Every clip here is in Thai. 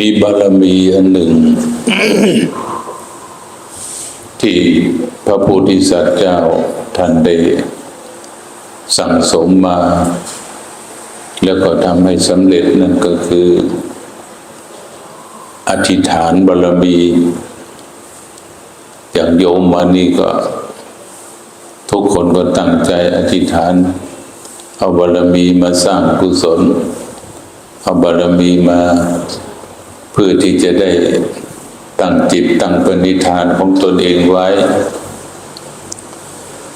มีบารมีอันหนึ่ง ที่พระโพธิสัตว์เจ้าท่านได้สั่งสมมา แล้วก็ทำให้สำเร็จนั่นก็คือ อธิษฐานบารมีอย่างโยมมานี่ก็ ทุกคนก็ตั้งใจอธิษฐาน เอาบารมีมาสร้างกุศลเอาบารมีมา เพื่อที่จะได้ตั้งจิตตั้งปณิธานของตนเองไว้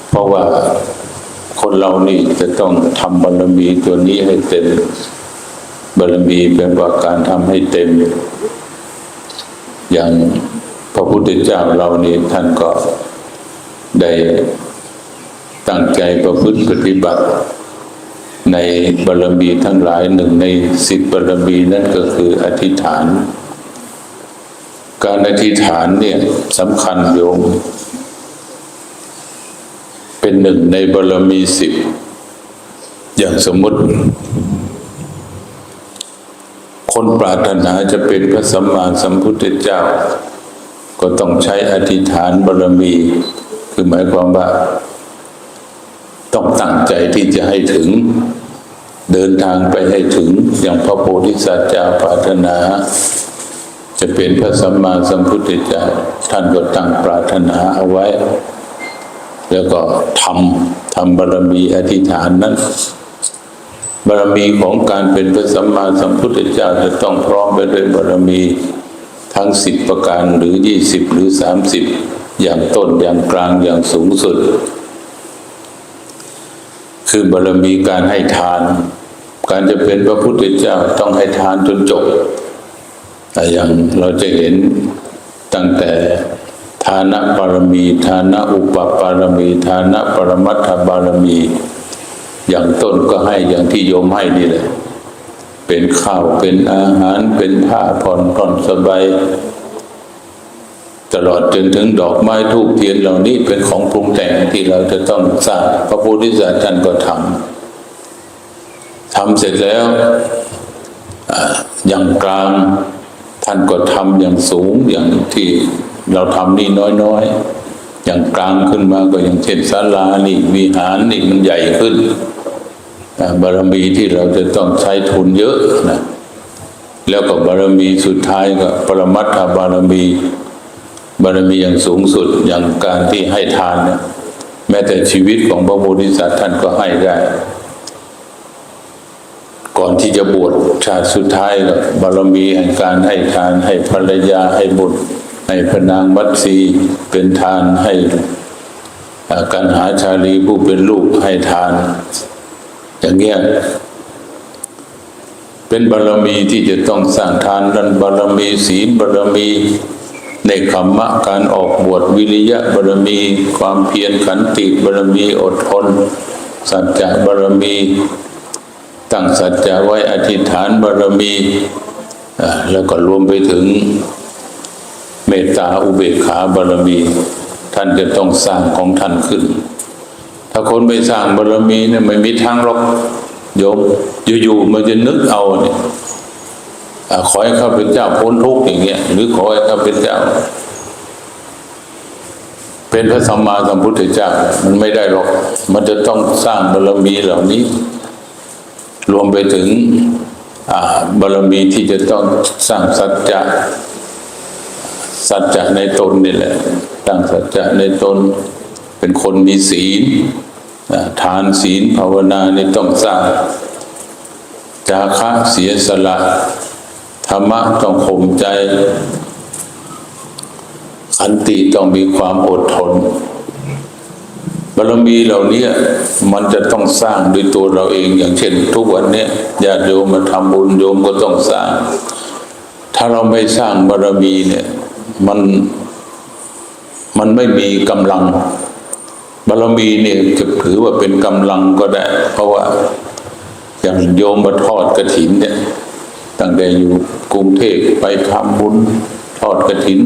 เพราะว่าคนเรานี่จะต้องทำบารมีตัวนี้ให้เต็มบารมีเป็นว่าการทำให้เต็ม อย่างพระพุทธเจ้าเรานี่ท่านก็ได้ตั้งใจประพฤติปฏิบัติ ในบารมีทั้งหลายหนึ่งในสิบบารมีนั่นก็คืออธิษฐาน การอธิษฐานเนี่ยสำคัญโยม เป็นหนึ่งในบารมีสิบอย่างสมมติ คนปรารถนาจะเป็นพระสัมมาสัมพุทธเจ้า ก็ต้องใช้อธิษฐานบารมี คือหมายความว่า ต้องตั้งใจที่จะให้ถึง เดินทางไปให้ถึงอย่างพระโพธิสัตว์จาปรารถนา จะเป็นพระสัมมาสัมพุทธเจ้าท่านก็ตั้งปรารถนาเอาไว้ แล้วก็ทำทำบารมีอธิษฐานนั้น บารมีของการเป็นพระสัมมาสัมพุทธเจ้าจะต้องพร้อมไปด้วยบารมีทั้งสิบประการหรือยี่สิบหรือสามสิบอย่างต้นอย่างกลางอย่างสูงสุด คือบารมีการให้ทาน การจะเป็นพระพุทธเจ้าต้องให้ทานจนจบแต่อย่างเราจะเห็นตั้งแต่ทานะบารมีทานะอุปปารมีทานะปรมัตถบารมี อย่างต้นก็ให้อย่างที่โยมให้นี่แหละ เป็นข้าวเป็นอาหารเป็นผ้าผ่อนผ่อนสบาย ตลอดจนถึงดอกไม้ทูบเทียนเหล่านี้เป็นของปรุงแต่งที่เราจะต้องสร้างพระโพธิสัตว์ท่านก็ทำทำเสร็จแล้วอย่างกลางท่านก็ทำอย่างสูงอย่างที่เราทำนี่น้อยๆ อย่างกลางขึ้นมาก็อย่างเช่นศาลานี่วิหารนี่มันใหญ่ขึ้นบารมีที่เราจะต้องใช้ทุนเยอะนะแล้วก็บารมีสุดท้ายก็ปรมัตถบารมี บารมีอย่างสูงสุดอย่างการที่ให้ทานเนี่ยแม้แต่ชีวิตของพระโพธิสัตว์ท่านก็ให้ได้ ก่อนที่จะบวชชาติสุดท้ายบารมีแห่งการให้ทาน ให้ภรรยาให้บุตรให้พนางมัตสีเป็นทานให้การหาชาลีผู้เป็นลูกให้ทาน อย่างเงี้ยเป็นบารมีที่จะต้องสร้างทานดันบารมีศีลบารมี ในคำมะการออกบวชวิริยะบารมี ความเพียรขันติบารมีอดทน สัจจะบารมี ตั้งสัจจะไว้อธิษฐานบารมี แล้วก็รวมไปถึงเมตตาอุเบกขาบารมี ท่านจะต้องสร้างของท่านขึ้น ถ้าคนไม่สร้างบารมีเนี่ยไม่มีทางหรอกโยมอยู่ๆมันจะนึกเอาเนี่ยอ่า ขอให้ข้าพเจ้าพ้นทุกข์อย่างเงี้ยหรือขอให้ข้าพเจ้า เป็นพระสัมมาสัมพุทธเจ้ามันไม่ได้หรอก มันจะต้องสร้างบารมีเหล่านี้ รวมไปถึงบารมีที่จะต้องสร้างสัจจะสัจจะในตนนี่แหละตั้งสัจจะในตน เป็นคนมีศีลทานศีลภาวนานี่ต้องสร้างจาคะเสียสละ ธรรมะต้องข่มใจ ขันติต้องมีความอดทนบารมีเหล่านี้มันจะต้องสร้างด้วยตัวเราเองอย่างเช่น ทุกวันเนี้ยญาติโยมมาทำบุญโยมก็ต้องสร้าง ถ้าเราไม่สร้างบารมีเนี่ยมันมันไม่มีกำลัง บารมีเนี่ยจะถือว่าเป็นกำลังก็ได้ เพราะว่าอย่างโยมมาทอดกระถินเนี่ย ตั้งแต่อยู่กรุงเทพไปทำบุญทอดกระถิน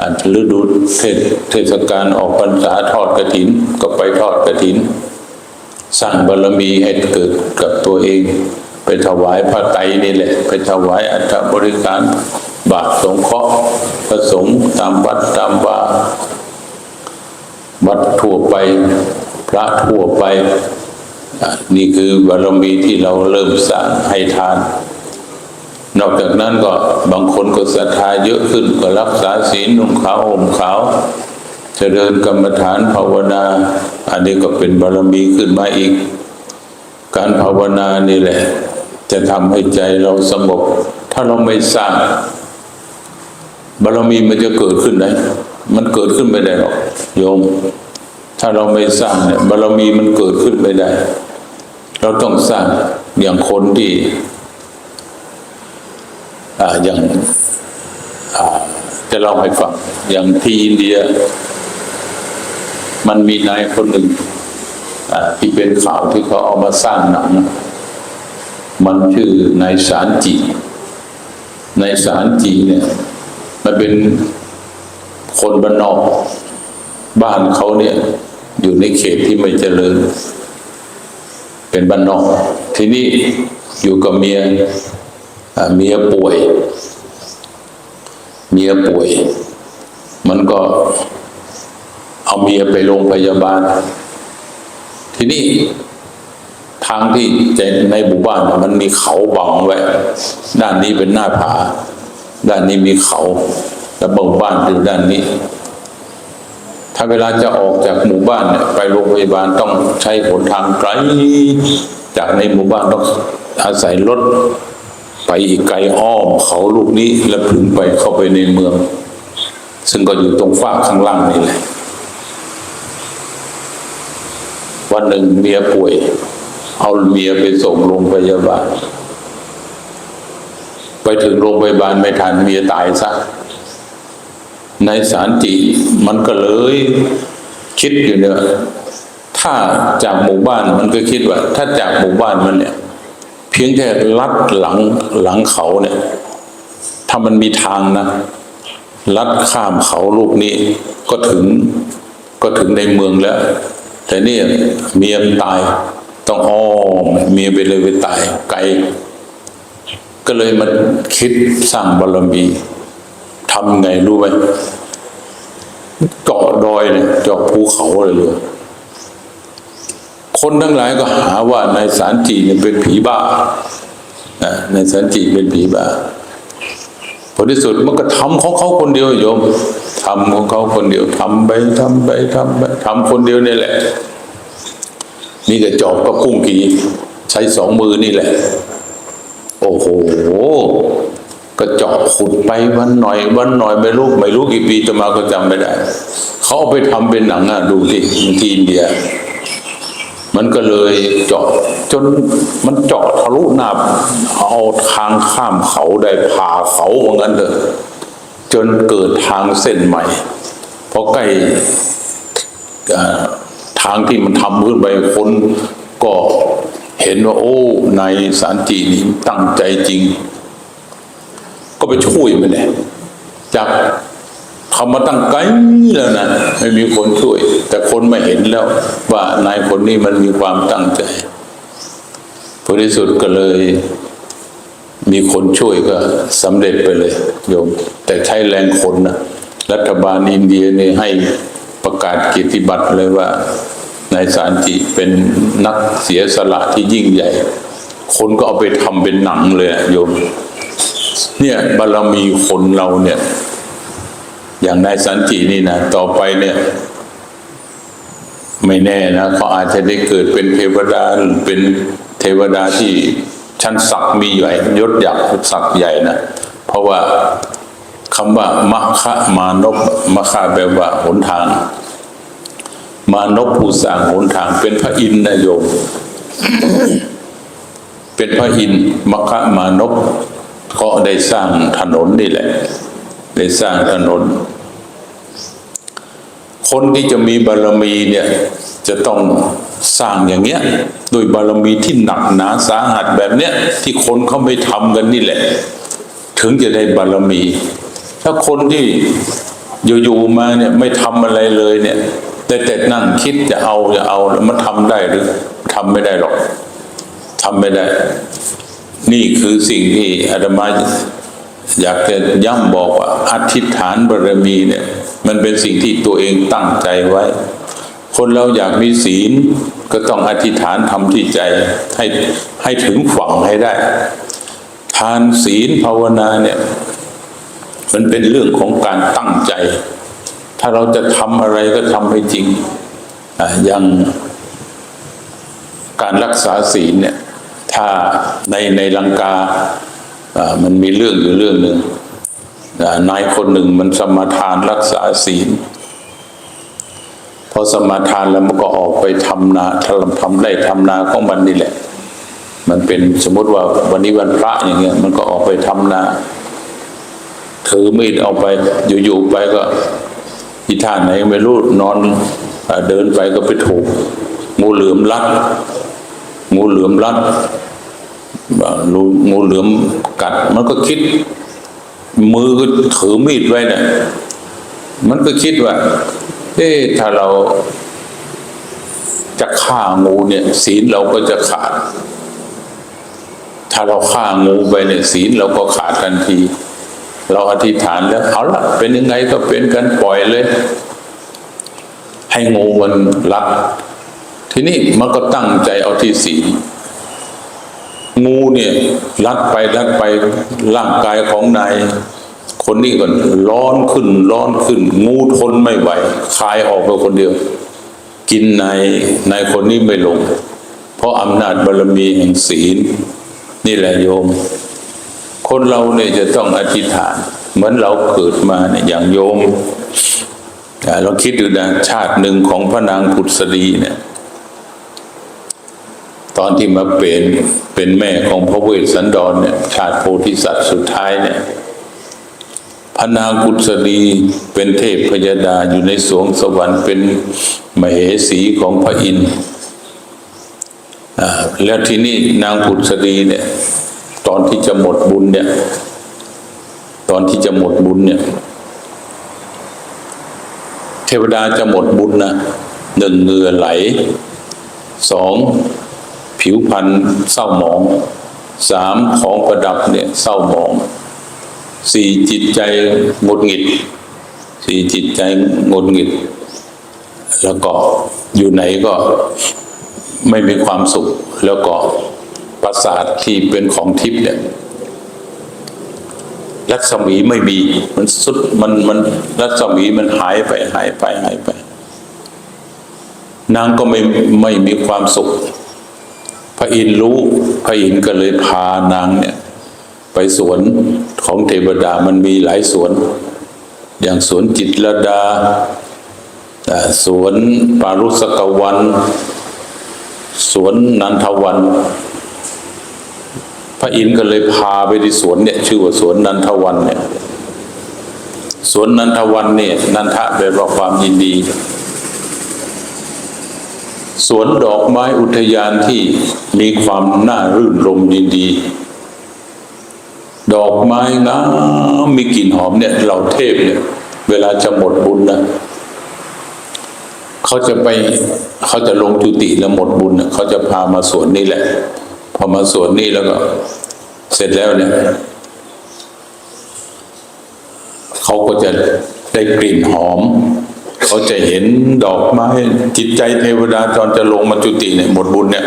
อาจจะฤดูเทศเทศกาลออกพรรษาทอดกระถินก็ไปทอดกระถิน สร้างบารมีให้เกิดกับตัวเอง ไปถวายพระไตรนี่แหละ ไปถวายอัฐบริการบาทสงเคราะห์พระสงฆ์ตามวัดตามวาวัดทั่วไปพระทั่วไป นี่คือบารมีที่เราเริ่มสร้างให้ทาน นอกจากนั้นก็บางคนก็ศรัทธาเยอะขึ้นก็รักษาศีลนุ่งขาวห่มขาวเจริญกรรมฐานภาวนา อันนี้ก็เป็นบารมีขึ้นมาอีก การภาวนานี่แหละ จะทำให้ใจเราสงบ ถ้าเราไม่สร้างบารมีมันจะเกิดขึ้นไหนมันเกิดขึ้นไม่ได้หรอกโยม ถ้าเราไม่สร้างเนี่ยบารมีมันเกิดขึ้นไม่ได้ เราต้องสร้างอย่างคนที่ อ่าอย่างอ่าจะเล่าให้ฟัง อย่างที่อินเดีย มันมีนายคนหนึ่งอ่าที่เป็นข่าวที่เขาเอามาสร้างหนัง มันชื่อนายสารจีนายสารจีเนี่ยมันเป็นคนบ้านนอกบ้านเขาเนี่ย อยู่ในเขตที่ไม่เจริญ เป็นบ้านนอก ที่นี่อยู่กับเมีย เมียป่วย เมียป่วย มันก็เอาเมียไปโรงพยาบาล ที่นี่ทางที่ในหมู่บ้านมันมีเขาบังไว้ ด้านนี้เป็นหน้าผา ด้านนี้มีเขาแล้วหมู่บ้านอยู่ด้านนี้ ถ้าเวลาจะออกจากหมู่บ้านเนี่ยไปโรงพยาบาลต้องใช้หนทางไกล จากในหมู่บ้านต้องอาศัยรถ ไปอีกไกลอ้อมเขาลูกนี้แล้วถึงไปเข้าไปในเมือง ซึ่งก็อยู่ตรงฝ้ากข้างล่างนี่แหละวันหนึ่งเมียป่วย เอาเมียไปส่งโรงพยาบาล ไปถึงโรงพยาบาลไม่ทันเมียตายซะในสารจีมันก็เลยคิดอยู่เนี่ยถ้าจากหมู่บ้านมันก็คิดว่า ถ้าจากหมู่บ้านมันเนี่ย พียงแค่ลัดหลังหลังเขาเนี่ย ถ้ามันมีทางนะ ลัดข้ามเขาลูกนี้ ก็ถึงก็ถึงในเมืองแล้ว แต่นี่เมียมตาย ต้องอ้อมเมียไปเลยไปตายไกล ก็เลยมันคิดสร้างบารมีทำไงรู้ไหมเจาะดอยเนี่ยเจาะภูเขาเลยเลย คนทั้งหลายก็หาว่านายสารจีเนี่ยเป็นผีบ้านะนายสารจีเป็นผีบ้าผลที่สุดมันก็ทำของเขาคนเดียวโยมทำของเขาคนเดียวทำไปทำไปทำไปทำคนเดียวนี่แหละ นี่ก็จอบกับกุ้งกีใช้สองมือนี่แหละ โอ้โหก็เจาะขุดไปวันหน่อยวันหน่อยไม่รู้ไม่รู้กี่ปีจะมาก็จำไม่ได้ เขาเอาไปทำเป็นหนังอะดูสิที่อินเดีย มันก็เลยเจาะจนมันเจาะทะลุหน้าเอาทางข้ามเขาได้ผ่าเขาเหมือนกันเถอะจนเกิดทางเส้นใหม่พอใกล้ทางที่มันทำขึ้นไปคนก็เห็นว่า โอ้ในสารจีนี่ตั้งใจจริง ก็ไปช่วยมันเลยจาก ทำมาตั้งไกลแล้วนะไม่มีคนช่วย แต่คนไม่เห็นแล้ว ว่านายคนนี้มันมีความตั้งใจผลที่สุดก็เลย มีคนช่วยก็สำเร็จไปเลยโยม แต่ใช้แรงคนนะรัฐบาลอินเดียนี่ให้ประกาศเกียรติบัตรเลยว่านายสารจิเป็นนักเสียสละที่ยิ่งใหญ่ คนก็เอาไปทำเป็นหนังเลยโยม เนี่ยบารมีคนเราเนี่ย อย่างนายสันจินี่นะต่อไปเนี่ย ไม่แน่นะเขาอาจจะได้เกิดเป็นเทวดาหรือเป็นเทวดาที่ชั้นศักดิ์มีใหญ่ยศใหญ่ศักดิ์ใหญ่นะเพราะว่าคำว่ามะคะมานพมะคะแปลว่าหนทาง มานพผู้สร้างหนทาง เป็นพระอินทร์นะโยมเป็นพระอินทร์มคะมานพก็ได้สร้างถนนนี่แหละ ได้สร้างถนน คนที่จะมีบารมีเนี่ย จะต้องสร้างอย่างเงี้ยด้วยบารมีที่หนักหนาสาหัสแบบเนี้ยที่คนเขาไม่ทำกันนี่แหละ ถึงจะได้บารมี ถ้าคนที่อยู่ๆมาเนี่ยไม่ทำอะไรเลยเนี่ย แต่แต่นั่งคิดจะเอาจะเอาแล้วมันทำได้หรือทำไม่ได้หรอกทำไม่ได้ นี่คือสิ่งที่อาตมา อยากจะย้ำบอกว่าอธิษฐานบารมีเนี่ย มันเป็นสิ่งที่ตัวเองตั้งใจไว้ คนเราอยากมีศีลก็ต้องอธิษฐานทำที่ใจให้ให้ถึงฝั่งให้ได้ ทานศีลภาวนาเนี่ย มันเป็นเรื่องของการตั้งใจ ถ้าเราจะทำอะไรก็ทำให้จริงอย่างการรักษาศีลเนี่ย ถ้าในในลังกา มันมีเรื่องอยู่เรื่องหนึ่งนายคนหนึ่งมันสมาทานรักษาศีลพอสมาทานแล้วมันก็ออกไปทำนาทำทำไร่ทำนาของมันนี่แหละ มันเป็นสมมติว่าวันนี้วันพระอย่างเงี้ย มันก็ออกไปทำนา ถือมีดเอาไปอยู่ๆไปก็อีท่าไหนไม่รู้นอนเอ่อเดินไปก็ไปถูกงูเหลือมรัดงูเหลือมรัด อ่างูงูเหลือมกัด มันก็คิด มือก็ถือมีดไว้เนี่ยมันก็คิดว่า เอ๊ะถ้าเราจะฆ่างูเนี่ย ศีลเราก็จะขาด ถ้าเราฆ่างูไปเนี่ยศีลเราก็ขาดทันที เราอธิษฐานแล้วเอาละเป็นยังไงก็เป็นกันปล่อยเลย ให้งูมันรัก ทีนี้มันก็ตั้งใจเอาที่ศีล งูเนี่ยรัดไปรัดไปร่างกายของนายคนนี้ก็ร้อนขึ้น ร้อนขึ้น งูทนไม่ไหวคายออกไปคนเดียว กินนายนายคนนี้ไม่ลง เพราะอำนาจบารมีแห่งศีล นี่แหละโยม คนเราเนี่ยจะต้องอธิษฐาน เหมือนเราเกิดมาเนี่ยอย่างโยมเราคิดดูนะชาติหนึ่งของพระนางผุดสดีเนี่ย ตอนที่มาเป็นเป็นแม่ของพระเวสสันดรเนี่ยชาติโพธิสัตว์สุดท้ายเนี่ยพระนางกุศดีเป็นเทพพยดาอยู่ในสวงสวรรค์เป็นมเหสีของพระอินทร์อ่าแล้วทีนี่นางกุศดีเนี่ย ตอนที่จะหมดบุญเนี่ย ตอนที่จะหมดบุญเนี่ย เทวดาจะหมดบุญนะหนึ่งเหงื่อไหลสอง ผิวพรรณเศร้าหมองสามของประดับเนี่ยเศร้าหมองสี่จิตใจหงุดหงิดสี่จิตใจหงุดหงิด แล้วก็อยู่ไหนก็ไม่มีความสุข แล้วก็ประสาทที่เป็นของทิพย์เนี่ยรัศมีไม่มีมันสุดมันมันรัศมีมันหายไปหายไปหายไป นางก็ไม่ไม่มีความสุข พระอินทร์รู้พระอินทร์ก็เลยพานางเนี่ย ไปสวนของเทวดามันมีหลายสวน อย่างสวนจิตรดาอ่าสวนปารุสกวัน สวนนันทวัน พระอินทร์ก็เลยพาไปที่สวนเนี่ย ชื่อว่าสวนนันทวันเนี่ยสวนนันทวันเนี่ยนันทะแปลว่าความยินดี สวนดอกไม้อุทยานที่มีความน่ารื่นรมยินดี ดอกไม้งามมีกลิ่นหอมเนี่ยเหล่าเทพเนี่ย เวลาจะหมดบุญนะเขาจะไปเขาจะลงจุติแล้วหมดบุญนะเขาจะพามาสวนนี่แหละ พอมาสวนนี่แล้วก็ เสร็จแล้วเนี่ยเขาก็จะได้กลิ่นหอม เขาจะเห็นดอกไม้จิตใจเทวดาตอนจะลงมาจุติเนี่ยหมดบุญเนี่ย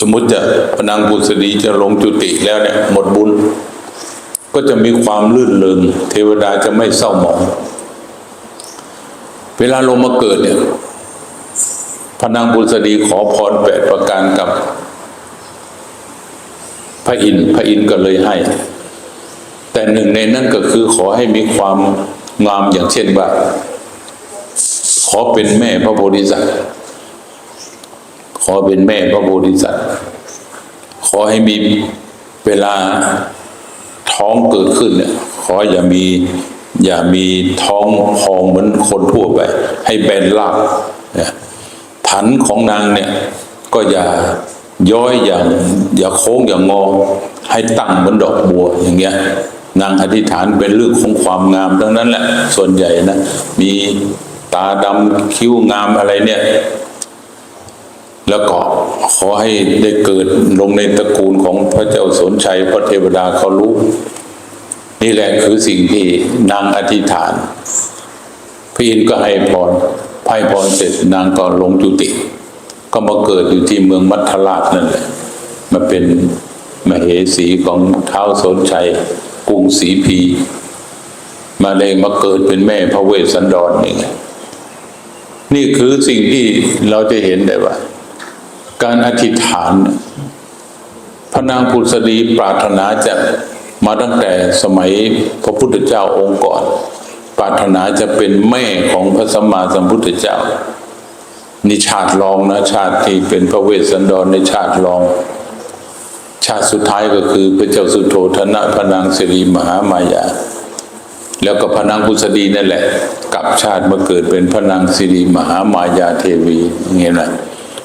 สมมุติจะพนางบุษดีจะลงจุติแล้วเนี่ย หมดบุญ ก็จะมีความลื่นเริงเทวดาจะไม่เศร้าหมอง เวลาลงมาเกิดเนี่ยพนางบุษดีขอพรแปดประการกับ พระอินทร์พระอินทร์ก็เลยให้ แต่หนึ่งในนั้นก็คือขอให้มีความงามอย่างเช่นว่า ขอเป็นแม่พระโพธิสัตว์ ขอเป็นแม่พระโพธิสัตว์ ขอให้มีเวลาท้องเกิดขึ้นเนี่ย ขออย่ามีอย่ามีท้องพองเหมือนคนทั่วไป ให้แบนลาบฐานของนางเนี่ย ก็อย่าย้อยอย่าง อย่าโค้งอย่างงอ ให้ตั้งเหมือนดอกบัวอย่างเงี้ยนางอธิษฐานเป็นเรื่องของความงามทั้งนั้นแหละ ส่วนใหญ่นะ มี ตาดำคิ้วงามอะไรเนี่ย แล้วก็ขอให้ได้เกิดลงในตระกูลของพระเจ้าสนชัยพระเทวดาเขารู้ นี่แหละคือสิ่งที่นางอธิษฐานพระอินทร์ก็ให้พรให้พรเสร็จนางก็ลงจุติ ก็มาเกิดอยู่ที่เมืองมัทราชนั่นแหละมาเป็นมเหสีของเท้าวสนชัยกรุงศรีพี มาเลยมาเกิดเป็นแม่พระเวสสันดรนี่ไง นี่คือสิ่งที่เราจะเห็นได้ว่า การอธิษฐาน พระนางผุษดีปรารถนาจะมาตั้งแต่สมัยพระพุทธเจ้าองค์ก่อน ปรารถนาจะเป็นแม่ของพระสัมมาสัมพุทธเจ้านิชาติรองนะชาติที่เป็นพระเวสสันดรในชาติรอง ชาติสุดท้ายก็คือพระเจ้าสุโธธนะพระนางสิริมหามายา แล้วก็พระนางพุษดีนั่นแหละกลับชาติมาเกิดเป็นพระนางสิริมหามายาเทวีอย่างเงี้ยนะ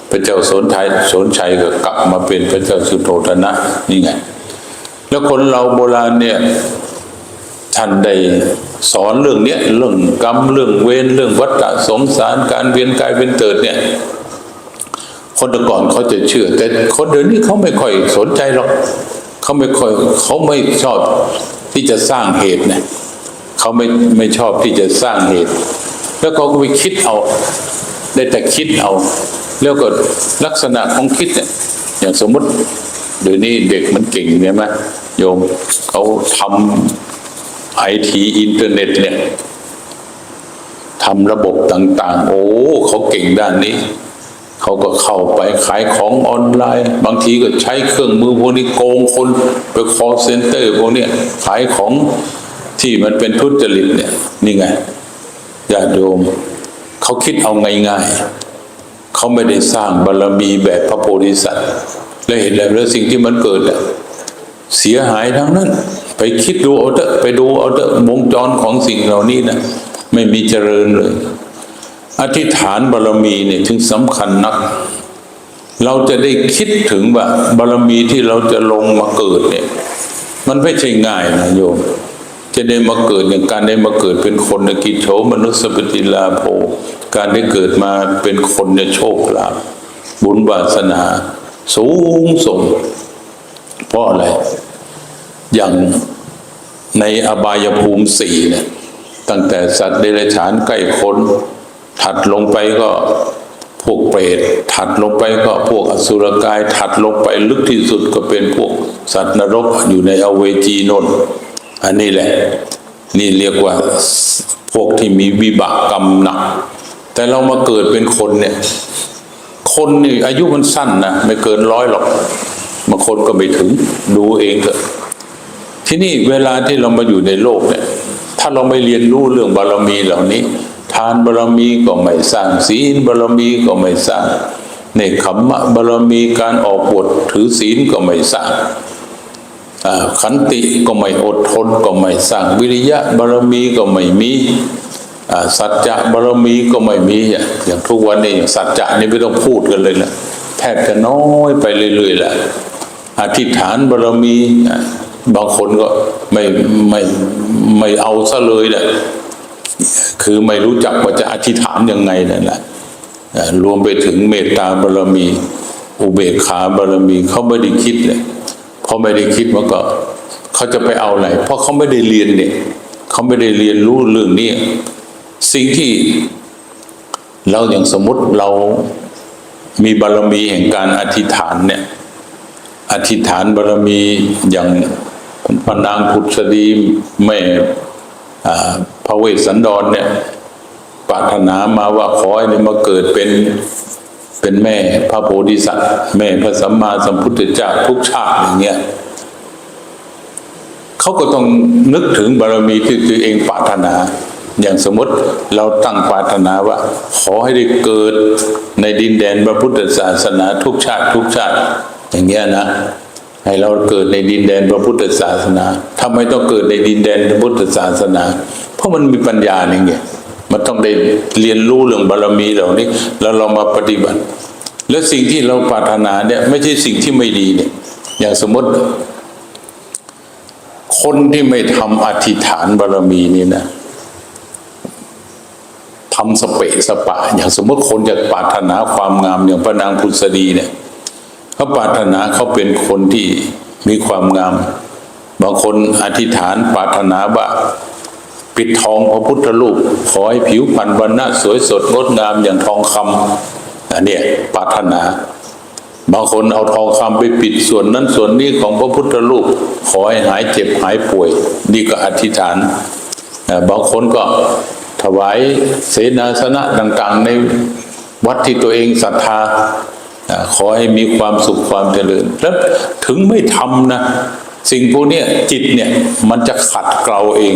พระเจ้าสนชัยสนชัยก็กลับมาเป็นพระเจ้าสุโธธนะนี่ไง แล้วคนเราโบราณเนี่ยท่านได้สอนเรื่องเนี้ยเรื่องกรรมเรื่องเวรเรื่องวัฏฏะสงสารการเวียนกายเวียนเกิดเนี่ย คนแต่ก่อนเขาจะเชื่อ แต่คนเดี๋ยวนี้เขาไม่ค่อยสนใจหรอกเขาไม่ค่อยเขาไม่ชอบที่จะสร้างเหตุเนี่ย เขาไม่ไม่ชอบที่จะสร้างเหตุ แล้วเขาก็ไปคิดเอา ได้แต่คิดเอา แล้วก็ลักษณะของคิดเนี่ยอย่างสมมติเดี๋ยวนี้เด็กมันเก่งเนี่ยไหมโยมเขาทำไอทีอินเทอร์เน็ตเนี่ยทำระบบต่าง ๆ โอ้เขาเก่งด้านนี้เขาก็เข้าไปขายของออนไลน์ บางทีก็ใช้เครื่องมือพวกนี้โกงคน ไปคอเซ็นเตอร์พวกนี้ขายของ ที่มันเป็นทุจริตเนี่ย นี่ไงญาติโยมเขาคิดเอาง่ายๆเขาไม่ได้สร้างบารมีแบบพระโพธิสัตว์ และเห็นแล้วแล้วสิ่งที่มันเกิดเสียหายทั้งนั้น ไปคิดดูเอาเถอะไปดูเอาเถอะวงจรของสิ่งเหล่านี้นะไม่มีเจริญเลย อธิษฐานบารมีเนี่ยถึงสำคัญนัก เราจะได้คิดถึงว่าบารมีที่เราจะลงมาเกิดเนี่ย มันไม่ใช่ง่ายนะโยม จะได้มาเกิดอย่างการได้มาเกิดเป็นคนในกิจโฉมนุสสปฏิลาโภการได้เกิดมาเป็นคนในโชคลาภบุญวาสนา สูงส่งเพราะอะไร อย่างในอบายภูมิสี่เนี่ยตั้งแต่สัตว์เดรัจฉานใกล้คน ถัดลงไปก็พวกเปรตถัดลงไปก็พวกอสุรกาย ถัดลงไปลึกที่สุดก็เป็นพวกสัตว์นรกอยู่ในอเวจีนนท์ อันนี้แหละ นี่เรียกว่าพวกที่มีวิบากกรรมหนัก แต่เรามาเกิดเป็นคนเนี่ย คนนี่อายุมันสั้นนะไม่เกินร้อยหรอกบางคนก็ไม่ถึงดูเองเถอะที่นี่เวลาที่เรามาอยู่ในโลกเนี่ย ถ้าเราไม่เรียนรู้เรื่องบารมีเหล่านี้ ทานบารมีก็ไม่สร้างศีลบารมีก็ไม่สร้างเนขมมะบารมีการออกบทถือศีลก็ไม่สร้าง ขันติก็ไม่อดทนก็ไม่สร้างวิริยะบารมีก็ไม่มีสัจจะบารมีก็ไม่มีอย่างทุกวันนี้สัจจะนี่ไม่ต้องพูดกันเลยนะแทบจะน้อยไปเรื่อยๆแหละอธิษฐานบารมีบางคนก็ไม่ไม่ไม่เอาซะเลยแหละคือไม่รู้จักว่าจะอธิษฐานยังไงนั่นแหละรวมไปถึงเมตตาบารมี อุเบกขาบารมีเขาไม่ได้คิดเลย พอไม่ได้คิดมันก็เขาจะไปเอาอะไรเพราะเขาไม่ได้เรียนเนี่ยเขาไม่ได้เรียนรู้เรื่องนี้สิ่งที่เราอย่างสมมติเรามีบารมีแห่งการอธิษฐานเนี่ย อธิษฐานบารมีอย่างพนางพุทธดีแม่พระเวสสันดรเนี่ยปรารถนามาว่าขอให้มาเกิดเป็น เป็นแม่พระโพธิสัตว์ แม่พระสัมมาสัมพุทธเจ้าทุกชาติอย่างเงี้ยเขาก็ต้องนึกถึงบารมีที่ตัวเองปรารถนา อย่างสมมติเราตั้งปรารถนาว่า ขอให้ได้เกิดในดินแดนพระพุทธศาสนาทุกชาติทุกชาติ อย่างเงี้ยนะให้เราเกิดในดินแดนพระพุทธศาสนาทำไมต้องเกิดในดินแดนพระพุทธศาสนา เพราะมันมีปัญญานี่ไงเงี้ย มันต้องได้เรียนรู้เรื่องบารมีเหล่านี้ แล้วเรามาปฏิบัติ แล้วสิ่งที่เราปรารถนาเนี่ย ไม่ใช่สิ่งที่ไม่ดีเนี่ย อย่างสมมติ คนที่ไม่ทำอธิษฐานบารมีนี่นะทองสเปะสปะ อย่างสมมติคนจะปรารถนาความงามอย่างพระนางพุทธดีเนี่ยเขาปรารถนาเขาเป็นคนที่มีความงาม บางคนอธิษฐานปรารถนาว่า ปิดทองพระพุทธรูปขอให้ผิวพรรณวันณะสวยสดงดงามอย่างทองคำอันนี้ปรารถนา บางคนเอาทองคำไปปิดส่วนนั้นส่วนนี้ของพระพุทธรูป ขอให้หายเจ็บหายป่วย นี่ก็อธิษฐาน บางคนก็ถวายเสนาสนะต่างๆ ในวัดที่ตัวเองศรัทธาขอให้มีความสุขความเจริญแล้วถึงไม่ทำนะ สิ่งพวกนี้จิตเนี่ยมันจะขัดเกลาเอง